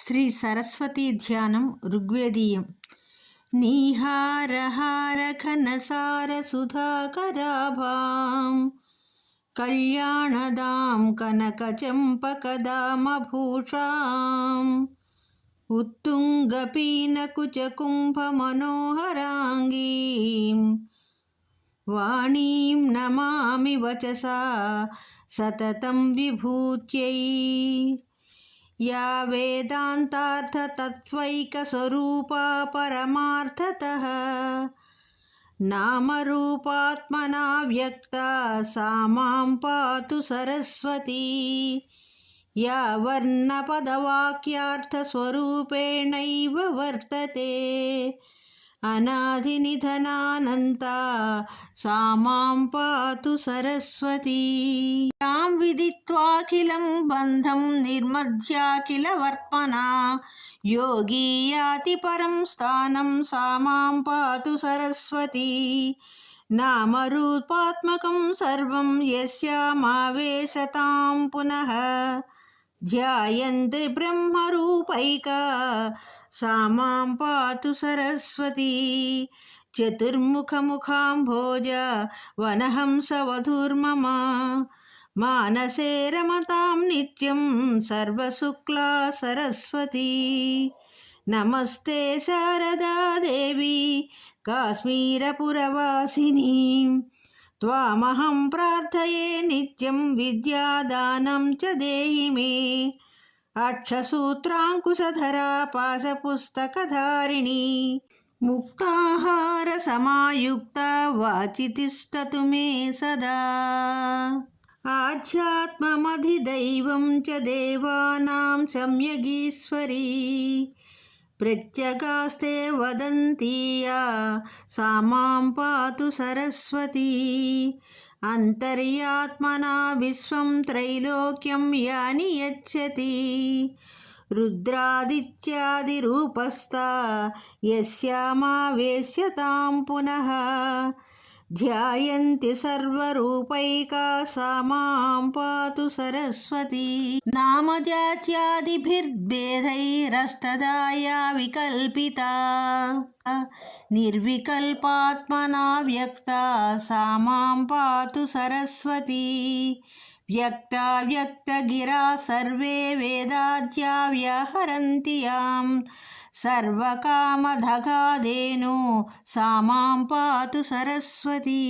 శ్రీ సరస్వతీ ధ్యానం ఋగ్వేదీయం నీహారహారఘనసారసుధాకరాభాం కళ్యాణదాం కనకచంపకదామభూషాం उत्तुङ्गपीनकुचकुम्भमनोहराङ्गीं वाणीं नमामि वचसा सततं विभूत्यै या वेदान्तार्थतत्त्वैकस्वरूपा परमार्थतः नामरूपात्मना व्यक्ता सा मां पातु सरस्वती। या वर्णपदवाक्यार्थस्वरूपेणैव वर्तते అనాది నిధనానంత సామాం పాతు సరస్వతి. తాం విదిత్వాఖిలం బంధం నిర్మధ్యాఖిల వర్త్మనా యోగి యాతి పరం స్థానం సామాం పాతు సరస్వతి. నామరూపాత్మకం సర్వం యస్యామావేశతాం పునః. ధ్యాయంతి బ్రహ్మరూపైక सा मां पातु सरस्वती चतुर्मुखमुखाम्भोज वनहंसवधूर्मम मानसे रमतां नित्यं सर्वशुक्ला सरस्वती नमस्ते शारदा देवी काश्मीरपुरवासिनीं त्वामहं प्रार्थये नित्यं विद्यादानं च देहि मे అక్షసూత్రాంకుశధరా పాశపుస్తకధారిణీ ముక్తాహార సమాయుక్త వాచితిష్టతు మే సదా. ఆధ్యాత్మమధిదైవం చ దేవానాం సమ్యగీశ్వరీ. ప్రత్యగాస్తే వదంతీయా సామాం పాతు సరస్వతీ. అంతర్యాత్మనా విశ్వం త్రైలోక్యం యాని యచ్చతి. రుద్రాదిత్యాదిరూపస్థ యస్యామావేశ్యతాం పునః. ధ్యాయంతి సర్వరూపైకా సా మాం పాతు సరస్వతి. నామజాత్యాదిభిర్భేదైరస్తదాయా వికల్పిత. నిర్వికల్పాత్మనా వ్యక్త సా మాం పాతు సరస్వతి. వ్యక్తావ్యక్తగిరా సర్వే వేదాధ్యా వ్యహరంతి సర్వకామధగాధేను సామాం పాతు సరస్వతి